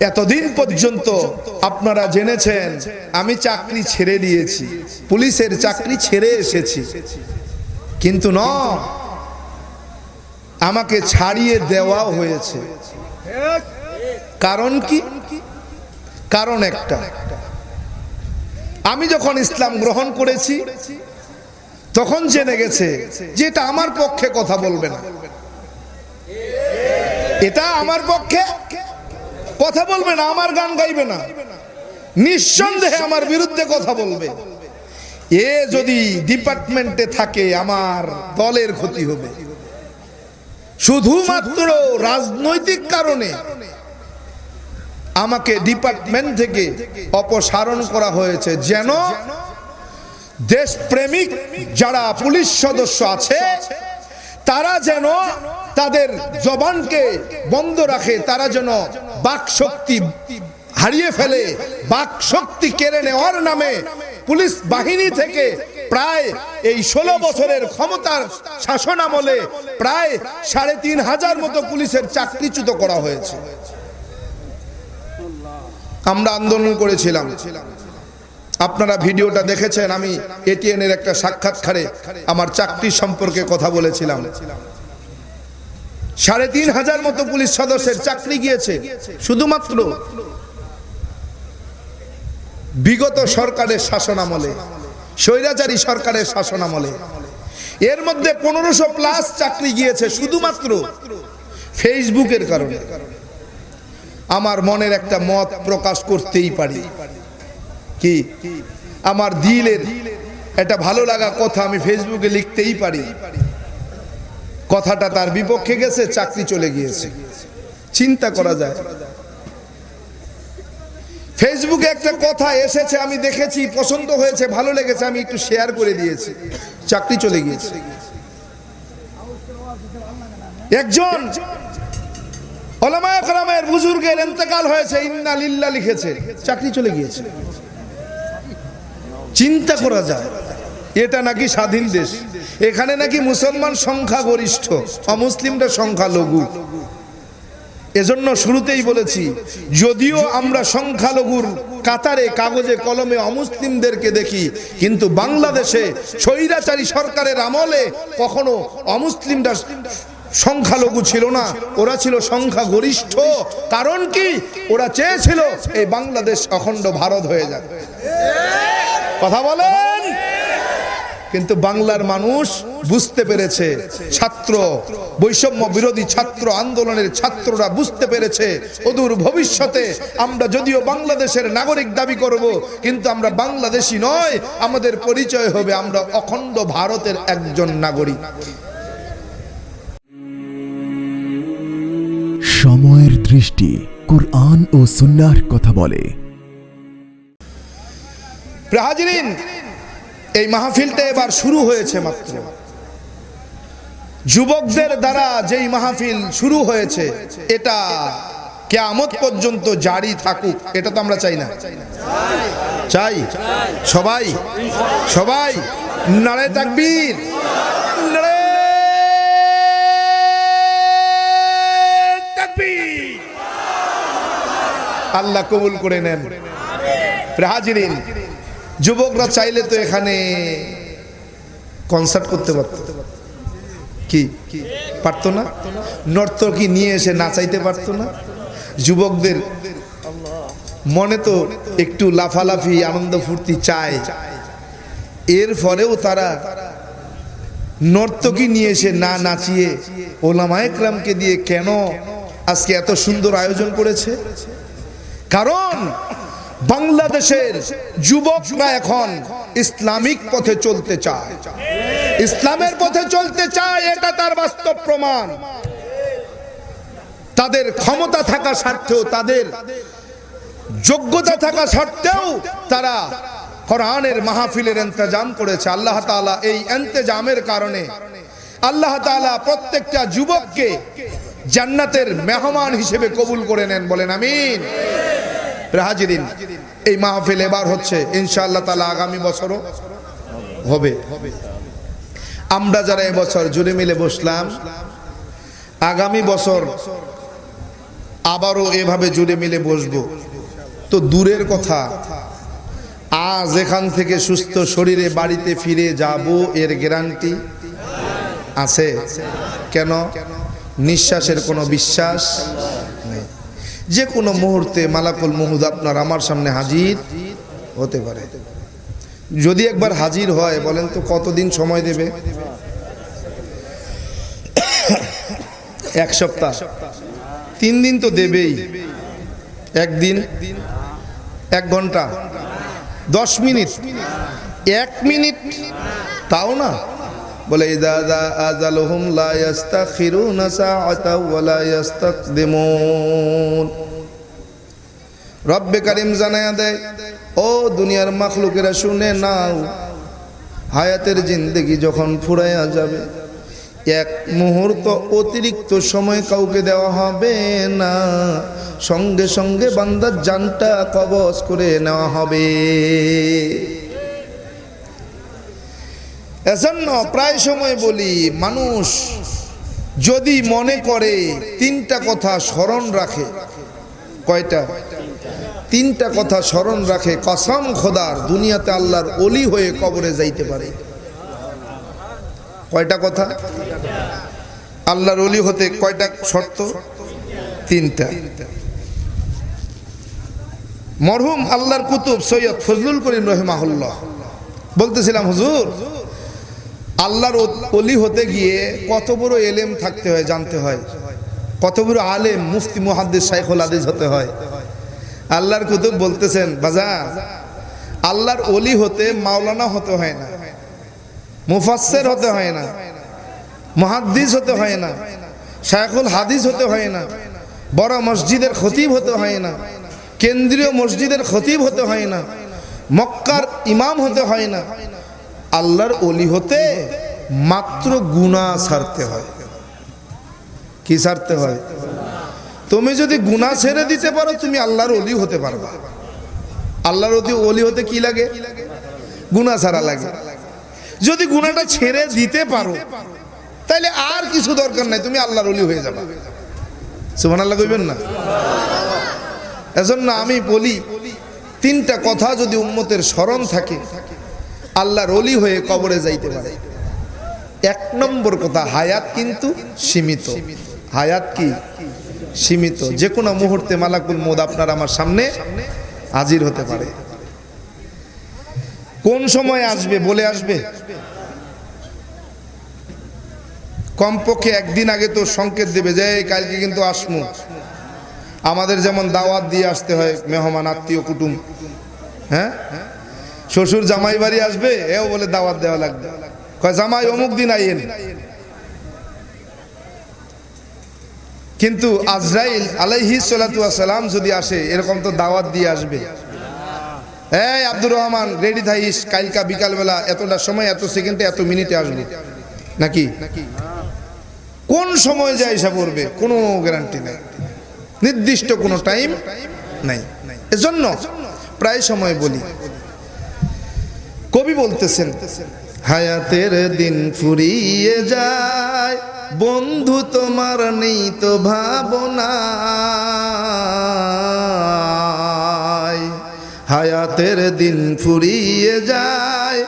এতদিন পর্যন্ত আপনারা জেনেছেন, আমি চাকরি ছেড়ে দিয়েছি, পুলিশের চাকরি ছেড়ে এসেছি। কিন্তু ন, আমাকে ছাড়িয়ে দেওয়াও হয়েছে। কারণ কি? কারণ একটা। আমি যখন ইসলাম গ্রহণ করেছি, তখন জেনে গেছে যে এটা আমার পক্ষে কথা বলবে না। এটা আমার পক্ষে কথা বলবে না, আমার গান গাইবে না। নিঃসন্দেহে আমার বিরুদ্ধে কথা বলবে। এ যদি ডিপার্টমেন্টে থাকে, আমার দলের ক্ষতি হবে। শুধুমাত্র রাজনৈতিক কারণে আমাকে ডিপার্টমেন্ট থেকে অপসারণ করা হয়েছে, যেন দেশপ্রেমিক যারা পুলিশ সদস্য আছে, তারা যেন তাদের জবানকে বন্ধ রাখে, তারা যেন বাক শক্তি হারিয়ে ফেলে বাক শক্তি কেড়ে নেওয়ার নামে পুলিশ বাহিনী থেকে প্রায় এই ষোলো বছরের ক্ষমতার শাসন আমলে প্রায় সাড়ে তিন হাজার মতো পুলিশের চাকরিচ্যুত করা হয়েছে। আমরা আন্দোলন করেছিলাম। আপনারা ভিডিওটা দেখেছেন, আমি এটিএন এর একটা সাক্ষাৎকারে আমার চাকরি সম্পর্কে কথা বলেছিলাম। সাড়ে তিন হাজার মতো পুলিশ সদস্যের চাকরি গিয়েছে। শুধুমাত্র বিগত সরকারের শাসন আমলে স্বৈরাচারী সরকারের শাসন আমলে এর মধ্যে পনেরোশো প্লাস চাকরি গিয়েছে শুধুমাত্র ফেসবুকের কারণে। আমার মনের একটা মত প্রকাশ করতেই পারি। কি? আমার দিলের একটা ভালো লাগা কথা আমি ফেসবুকে লিখতেই পারি। কথাটা তার বিপক্ষে গেছে, চাকরি চলে গিয়েছে। চিন্তা করা যায়। ফেসবুকে একটা কথা এসেছে, আমি দেখেছি, পছন্দ হয়েছে, ভালো লেগেছে, আমি একটু শেয়ার করে দিয়েছি। চাকরি চলে গিয়েছে। একজন বুজুর্গের ইন্তেকাল হয়েছে, ইন্না লিল্লাহ লিখেছে, চাকরি চলে গিয়েছে। চিন্তা করা যায়, এটা নাকি স্বাধীন দেশ? এখানে নাকি মুসলমান সংখ্যা গরিষ্ঠ অমুসলিমরা সংখ্যা লঘু এজন্য শুরুতেই বলেছি, যদিও আমরা সংখ্যালঘুর কাতারে, কাগজে, কলমে অমুসলিমদেরকে দেখি, কিন্তু বাংলাদেশে স্বৈরাচারী সরকারের আমলে কখনো অমুসলিমরা সংখ্যালঘু ছিল না, ওরা ছিল সংখ্যা গরিষ্ঠ কারণ কি? ওরা চেয়েছিল এই বাংলাদেশ অখণ্ড ভারত হয়ে যাক। কথা বলেন? কিন্তু বাংলার মানুষ বুঝতে পেরেছে ছাত্র বৈষম্য বিরোধী ছাত্র আন্দোলনের ছাত্ররা বুঝতে পেরেছে অদূর ভবিষ্যতে আমরা যদিও বাংলাদেশের নাগরিক দাবি করব কিন্তু আমরা বাংলাদেশি নয় আমাদের পরিচয় হবে আমরা অখণ্ড ভারতের একজন নাগরিক। সময়ের দৃষ্টি কুরআন ও সুন্নার কথা বলে। হাজিরিন এই মাহফিলটা এবার শুরু হয়েছে মাত্র। যুবকদের দ্বারা যেই মাহফিল শুরু হয়েছে, এটা কেয়ামত পর্যন্ত জারি থাকুক, এটা তো আমরা চাই না। চাই? সবাই? সবাই? নারে তাকবীর। আল্লাহ কবুল করে নেন। হাজিরিন। যুবকরা চাইলে তো এখানে কনসার্ট করতে পারত। কি? পারতো না? নর্তকী নিয়ে এসে নাচাইতে পারতো না? যুবকদের মনে তো একটু লাফালাফি, আনন্দ ফুর্তি চায়। এর ফলেও তারা নর্তকী নিয়ে এসে না নাচিয়ে ওলামায়করামকে দিয়ে কেন আজকে এত সুন্দর আয়োজন করেছে? কারণ বাংলাদেশের যুবকরা এখন ইসলামিক পথে চলতে চায়। ইসলামের পথে চলতে চায়, এটা তার বাস্তব প্রমাণ। তাদের ক্ষমতা থাকা সত্ত্বেও তাদের যোগ্যতা থাকা সত্ত্বেও তারা কোরআনের মাহফিলের ইন্তজাম করেছে। আল্লাহ তাআলা এই ইন্তজামের কারণে আল্লাহ তাআলা প্রত্যেকটা যুবককে জান্নাতের মেহমান হিসেবে কবুল করে নেন বলেন, আমিন। হাজিরিন এই মাহফিল এবার হচ্ছে, ইনশাআল্লাহ তালা আগামী বছরও হবে। আমরা যারা এবছর জুড়ে মিলে বসলাম, আগামী বছর আবারও এভাবে জুড়ে মিলে বসবো। তো দূরের কথা, আজ এখান থেকে সুস্থ শরীরে বাড়িতে ফিরে যাব এর গ্যারান্টি আছে। কেন? নিঃশ্বাসের কোনো বিশ্বাস যে কোনো মুহূর্তে মালাকুল মুহুদ আপনার আমার সামনে হাজির হতে পারে। যদি একবার হাজির হয়, বলেন তো কতদিন সময় দেবে? এক সপ্তাহ। তিন দিন তো দেবেই। একদিন, এক ঘণ্টা। দশ মিনিট। এক মিনিট? তাও না? বলে দাদা আজালহুম লা ইয়াস্তাখিরুনা সাআতা ওয়া লা ইয়াস্তাকদিমুন। রব্বে কারিম জানায়া দেয়, ও দুনিয়ার মাখলুকেরা, শুনে নাও, হায়াতের জিন্দেগি যখন ফুরাইয়া যাবে, এক মুহূর্ত অতিরিক্ত সময় কাউকে দেওয়া হবে না। সঙ্গে সঙ্গে বান্দার জানটা কবজ করে নেওয়া হবে। এজন্য প্রায় সময় বলি, মানুষ যদি মনে করে তিনটা কথা স্মরণ রাখে, কয়টা? তিনটা কথা স্মরণ রাখে, কসম খোদার, দুনিয়াতে আল্লাহর অলি হয়ে কবরে যাইতে পারে। কয়টা কথা? আল্লাহর অলি হতে কয়টা শর্ত? তিনটা। মরহুম আল্লাহর কুতুব সৈয়দ ফজলুল করিম রহিমাহুল্লাহ। বলতেছিলাম, হুজুর আল্লাহর অলি হতে গিয়ে কত বড় এলেম থাকতে হয়, জানতে হয়। কত বড় আলেম, মুফতি, মুহাদ্দিস, শাইখুল আদিজ হতে হয়। আল্লাহর কুতুব বলতেছেন বাজার আল্লাহর অলি হতে মাওলানা হতে হয় না, মুফাসসের হতে হয় না, মুহাদ্দিস হতে হয় না, শাইখুল হাদিস হতে হয় না, বড় মসজিদের খতিব হতে হয় না, কেন্দ্রীয় মসজিদের খতিব হতে হয় না, মক্কার ইমাম হতে হয় না আল্লাহর অলি হতে মাত্র গুণা ছাড়তে হয়। কি ছাড়তে হয়? তুমি যদি গুণা ছেড়ে দিতে পারো, তুমি আল্লাহর অলি হতে পারবা। আল্লাহর অতি অলি হতে কি লাগে? গুণা ছাড়া লাগে। যদি গুণাটা ছেড়ে দিতে পারো তাহলে আর কিছু দরকার নাই, তুমি আল্লাহর অলি হয়ে যাবা। সুমান আল্লাহ কইবেন না? এজন্য আমি বলি, তিনটা কথা যদি উম্মতের স্মরণ থাকে আল্লাহর অলি হয়ে কবরে যাইতে পারে। এক নম্বর কথা, হায়াত কিন্তু সীমিত। হায়াত কি? সীমিত। যে কোনো মুহূর্তে মালাকুল মোদ আপনার আমার সামনে হাজির হতে পারে। কোন সময় আসবে, বলে আসবে? কমপক্ষে একদিন আগে তো সংকেত দেবে যে কালকে কিন্তু আসমু। আমাদের যেমন দাওয়াত দিয়ে আসতে হয়, মেহমান, আত্মীয়, কুটুম। হ্যাঁ? শ্বশুর জামাই বাড়ি আসবে, এও বলে দাওয়াত দেওয়া লাগবে। জামাই, অমুক দিন আইয়েন। কিন্তু আজরাইল আলাইহি সালাম যদি আসে, এরকম তো দাওয়াত দিয়ে আসবে। এই আব্দুর রহমান, রেডি থাইস কালকা বিকালবেলা এতটা সময়, এত সেকেন্ডে, এত মিনিটে আসবে। নাকি? কোন সময় যায় এসে পড়বে, কোনো গ্যারান্টি নাই। নির্দিষ্ট কোনো টাইম নাই। এজন্য প্রায় সময় বলি কবি বলতেছেন, হায়াতের দিন ফুরিয়ে যায়, বন্ধু তোমার নেই তো ভাবনা হায়াতের দিন ফুরিয়ে যায়,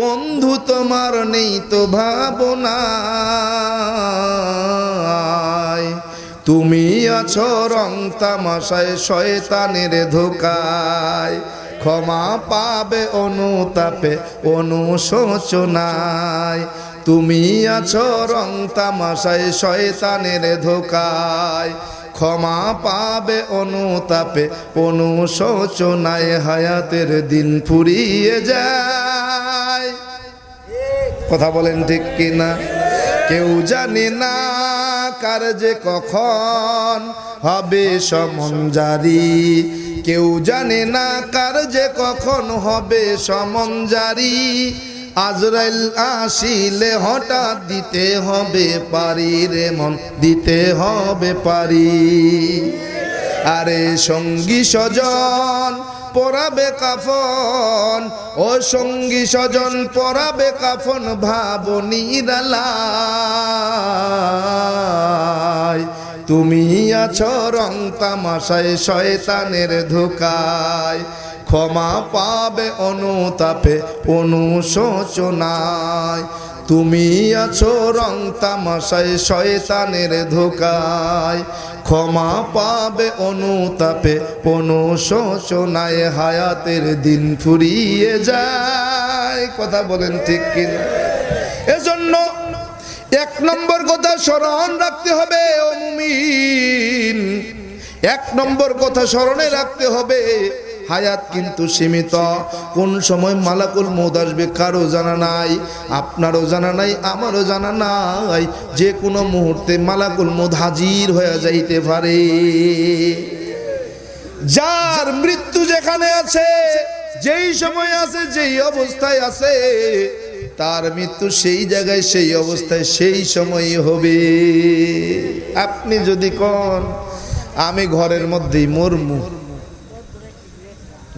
বন্ধু তোমার নেই তো ভাবনা তুমি আছো রং তামাশায় শয়তানের ধোকায় ক্ষমা পাবে অনুতাপে অনুশোচনায়। তুমি আছো রং তামাশায় শয়তানের ধোকায়। ক্ষমা পাবে অনুতাপে অনুশোচনায়, হায়াতের দিন ফুরিয়ে যায়। কথা বলেন ঠিক কিনা? কেউ জানে না। কার যে কখন হবে সমন জারি। কেউ জানে না কার যে কখন হবে সমন জারি। আজরাইল আসিলে হঠাৎ দিতে হবে পারি রে মন, দিতে হবে পারি। আরে সঙ্গী স্বজন পরাবে কাফন। ও সঙ্গী স্বজন, পরাবে কাফন ভাব নিরালায় তুমি আছো রং তামাশায়, শয়তানের ধোকায়। ক্ষমা পাবে অনুতাপে, অনুশোচনায়। তুমি আছো রং তামাশায়, শয়তানের ধোকায়। ক্ষমা পাবে অনুতাপে কোনো অনুশোচনায় হায়াতের দিন ফুরিয়ে যায়। কথা বলেন ঠিক কিনা? এজন্য এক নম্বর কথা স্মরণ রাখতে হবে অমুমিন এক নম্বর কথা স্মরণে রাখতে হবে হায়াত কিন্তু সীমিত। কোন সময় মালাকুল মৌদ আসবে কারও জানা নাই, আপনারও জানা নাই, আমারও জানা নাই। যে কোনো মুহূর্তে মালাকুল মৌদ হাজির হয়ে যাইতে পারে। যার মৃত্যু যেখানে আছে, যেই সময় আছে, যেই অবস্থায় আছে, তার মৃত্যু সেই জায়গায়, সেই অবস্থায় সেই সময়ই হবে। আপনি যদি কন, আমি ঘরের মধ্যেই মরমু।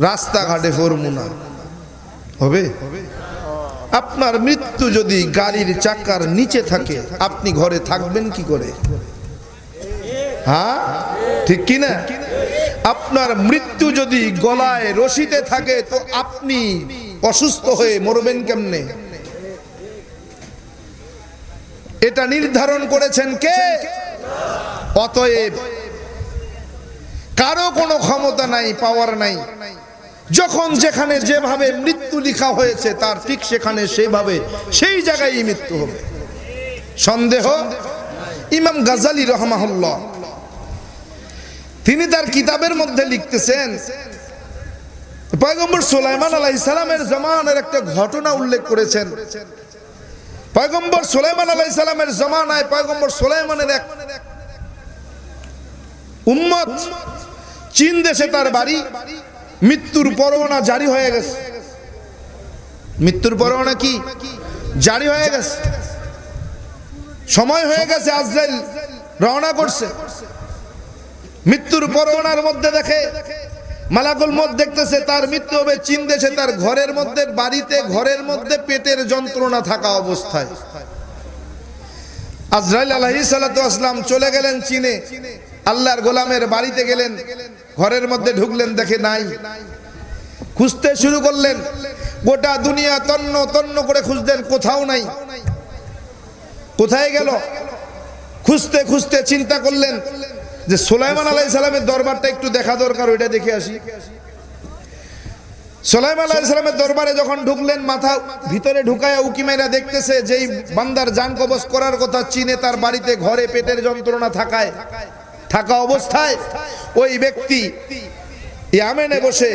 রাস্তাঘাটে ফরমু না হবে? আপনার মৃত্যু যদি গাড়ির চাকার নিচে থাকে, আপনি ঘরে থাকবেন কি করে? হ্যাঁ? ঠিক কি না? আপনার মৃত্যু যদি গলায় রশিতে থাকে, তো আপনি অসুস্থ হয়ে মরবেন কেমনে? এটা নির্ধারণ করেছেন কে? অতএব কারও কোনো ক্ষমতা নাই পাওয়ার নাই। যখন যেখানে যেভাবে মৃত্যু লেখা হয়েছে, তার ঠিক সেখানে সেভাবে সেই জায়গায় মৃত্যু হবে। সন্দেহ? ইমাম গাজালি রহমাহুল্লাহ, তিনি তার কিতাবের মধ্যে লিখতেছেন, পয়গম্বর সোলাইমান আলাই সালামের জমানের একটা ঘটনা উল্লেখ করেছেন। পয়গম্বর সুলাইমান আলাই সালামের জমানায় পয়গম্বর সোলাইমানের এক উম্মত, চীন দেশে তার বাড়ি। মৃত্যুর পরোয়ানা জারি হয়ে গেছে। মৃত্যুর পরোয়ানা কি? জারি হয়ে গেছে। সময় হয়ে গেছে, আজরাইল রওনা করছে। মৃত্যুর পরোয়ানার মধ্যে দেখে মালাকুল মত দেখতেছে, তার মৃত্যু হবে চীন দেশে, তার ঘরের মধ্যে, বাড়িতে, ঘরের মধ্যে পেটের যন্ত্রণা থাকা অবস্থায়। আজরাইল আলাহি চলে গেলেন চীনে। আল্লাহর গোলামের বাড়িতে গেলেন। ঘরের মধ্যে ঢুকলেন, দেখে নাই। খুঁজতে শুরু করলেন, গোটা দুনিয়া তন্ন তন্ন করে খুঁজলেন, কোথাও নাই। কোথায় গেল? খুঁজতে খুঁজতে চিন্তা করলেন যে সোলাইমান আলাই সালামের দরবারটা একটু দেখা দরকার, ওইটা দেখে আসি। সোলাইমান আলাই সালামের দরবারে যখন ঢুকলেন, মাথা ভিতরে ঢুকায় উকিমাইরা দেখতেছে যেই বান্দার জান কবজ করার কথা, চীনে তার বাড়িতে ঘরে পেটের যন্ত্রণা থাকায়। থাকা অবস্থায় ওই ব্যক্তি ইয়ামেনে বসে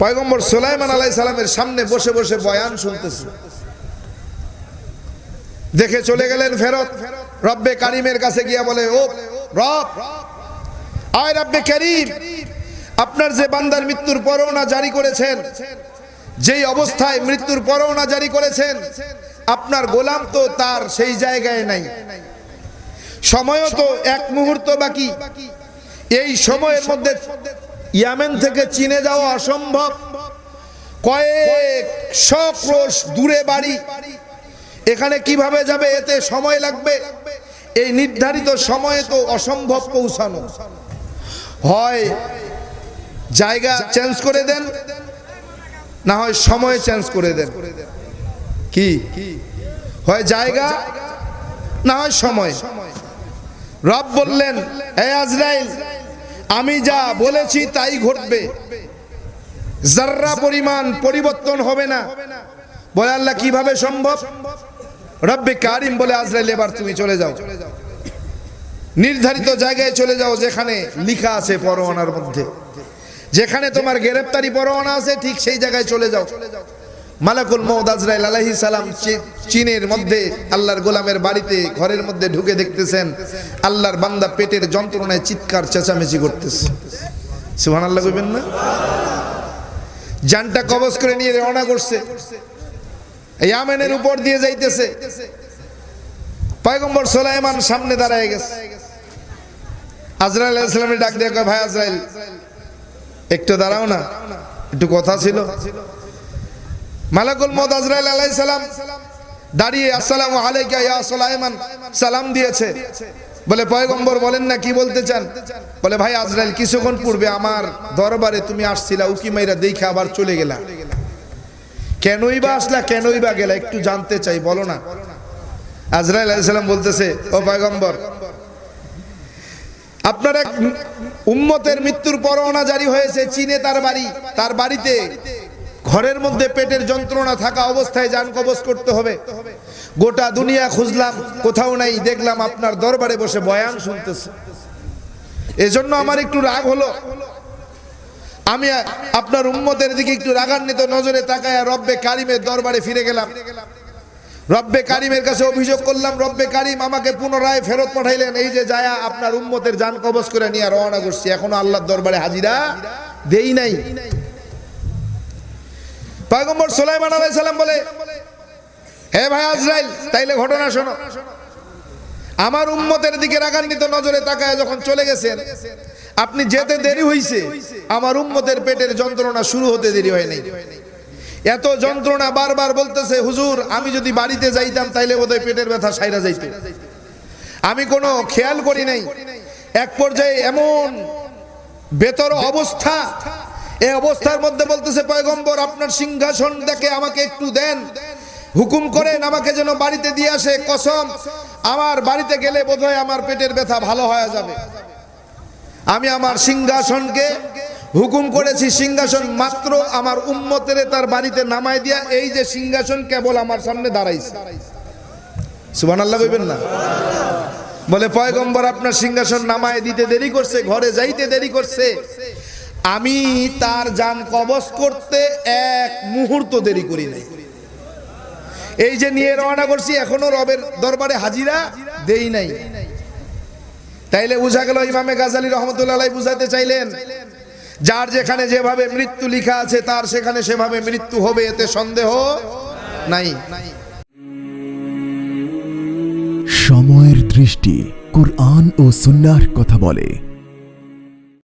পয়গম্বর সোলাইমান আলাই সালামের সামনে বসে বসে বয়ান শুনতেছে। দেখে চলে গেলেন ফেরত। রব্বে কারিমের কাছে গিয়া বলে, ও রব, আয় রব্বে করিম, আপনার যে বান্দার মৃত্যুর পরোনা জারি করেছেন, যেই অবস্থায় মৃত্যুর পরোনা জারি করেছেন, আপনার গোলাম তো তার সেই জায়গায় নাই। সময়ও তো এক মুহূর্ত বাকি। এই সময়ের মধ্যে ইয়ামেন থেকে চীনে যাওয়া অসম্ভব। কয়েক ক্রোশ দূরে বাড়ি। এখানে কীভাবে যাবে এতে সময় লাগবে? এই নির্ধারিত সময়ে তো অসম্ভব পৌঁছানো। হয় জায়গা চেঞ্জ করে দেন না হয় সময় চেঞ্জ করে দেন। কি? হয় জায়গা না হয় সময়। রব বললেন আমি যা বলেছি তাই ঘটবে। জাররা পরিমাণ পরিবর্তন হবে না। বলে আল্লাহ, কীভাবে সম্ভব? রব্বে কারিম বলে, আজরাইল, এবার তুমি চলে যাও। নির্ধারিত জায়গায় চলে যাও যেখানে লিখা আছে পরোয়ানার মধ্যে। যেখানে তোমার গ্রেপ্তারি পরোয়ানা আছে, ঠিক সেই জায়গায় চলে যাও। মালাকুল মৌদ আজরাইল আলাইহিস সালাম চীনের মধ্যে আল্লাহর গোলামের বাড়িতে, ঘরের মধ্যে ঢুকে দেখতেছেন, আল্লাহর বান্দা পেটের যন্ত্রণায় চিৎকার, চেঁচামেচি করতেছে। সুবহানাল্লাহ কইবেন না? জানটা কবজ করে নিয়ে রওনা করছে। ইয়ামেনের উপর দিয়ে যাইতেছে। পয়গম্বর সোলাইমান সামনে দাঁড়ায় গেছে। আজরাইল ইসলামের ডাক দিয়ে ভাই আজরাইল, একটু দাঁড়াও না, একটু কথা ছিল। মালাকুল মদ আজরাইল আলাইহিস সালাম দাঁড়িয়ে, আসসালামু আলাইকা ইয়া সুলাইমান সালাম দিয়েছে। বলে, পয়গম্বর বলেন না, কি বলতে চান? বলে, ভাই আজরাইল, কিছুক্ষণ পূর্বে আমার দরবারে তুমি আসছিলা, উকি মাইরা দেখে আবার চলে গেলা। কেনই বা আসলা, কেনই বা গেলা, একটু জানতে চাই, বলো না। আজরাইল আলাইসাল্লাম বলতেছে, ও পয়গম্বর, আপনার এক উম্মতের মৃত্যুর পরোয়ানা জারি হয়েছে, চীনে তার বাড়ি, তার বাড়িতে ঘরের মধ্যে পেটের যন্ত্রণা থাকা অবস্থায় যান কবজ করতে হবে। গোটা দুনিয়া খুঁজলাম, কোথাও নাই, দেখলাম আপনার দরবারে বসে বয়ান শুনতেছে। এজন্য আমার একটু রাগ হলো। আমি আপনার উম্মতের দিকে একটু রাগান্বিত নজরে তাকায় রব্বে কারিমের দরবারে ফিরে গেলাম। রব্বে কারিমের কাছে অভিযোগ করলাম, রব্বে কারিম আমাকে পুনরায় ফেরত পাঠাইলেন। এই যে যায়া আপনার উম্মতের যান কবজ করে নিয়ে রওনা করছি। এখনও আল্লাহর দরবারে হাজিরা দেই নাই। পয়গম্বর সুলাইমান আলাইহিস সালাম বলে, হে ভাই আজরাইল, তাইলে ঘটনা শোনো। আমার উম্মতের দিকে রাগান্বিত নজরে তাকায় যখন চলে গেছেন, আপনি যেতে দেরি হইছে। আমার উম্মতের পেটের যন্ত্রণা শুরু হতে দেরি হয় নাই। এত যন্ত্রণা বারবার বলতেছে, হুজুর, আমি যদি বাড়িতে যাইতাম, তাইলে বোধহয় পেটের ব্যথা সাইরা যাইত। আমি কোনো খেয়াল করি নাই। এক পর্যায়ে এমন বেতর অবস্থা এই অবস্থার মধ্যে বলতেছে, পয়গম্বর, আপনার সিংহাসন দেখে আমাকে একটু দেন। হুকুম করেন, আমাকে যেন বাড়িতে দিয়ে আসে। কসম, আমার বাড়িতে গেলে বোধহয় আমার পেটের ব্যথা ভালো হয়ে যাবে। আমি আমার সিংহাসনকে হুকুম করেছি, সিংহাসন মাত্র আমার উম্মতের তার বাড়িতে নামায় দিয়া, এই যে সিংহাসন কেবল আমার সামনে দাঁড়াইছে। সুবান আল্লাহ কইবেন না? বলে, পয়গম্বর, আপনার সিংহাসন নামায় দিতে দেরি করছে, ঘরে যাইতে দেরি করছে। আমি তার যান কবজ করতে এক মুহূর্ত দেরি করি নাই। এই যে নিয়ে রওনা করছি, এখনও রবের দরবারে হাজিরা দেই নাই। তাইলে বুঝা গেল ইমামে গাজালি রহমতুল্লাহ বুঝাতে চাইলেন, যার যেখানে যেভাবে মৃত্যু লিখা আছে, তার সেখানে সেভাবে মৃত্যু হবে, এতে সন্দেহ নাই। সময়ের দৃষ্টি কোরআন ও সুন্নাহর কথা বলে।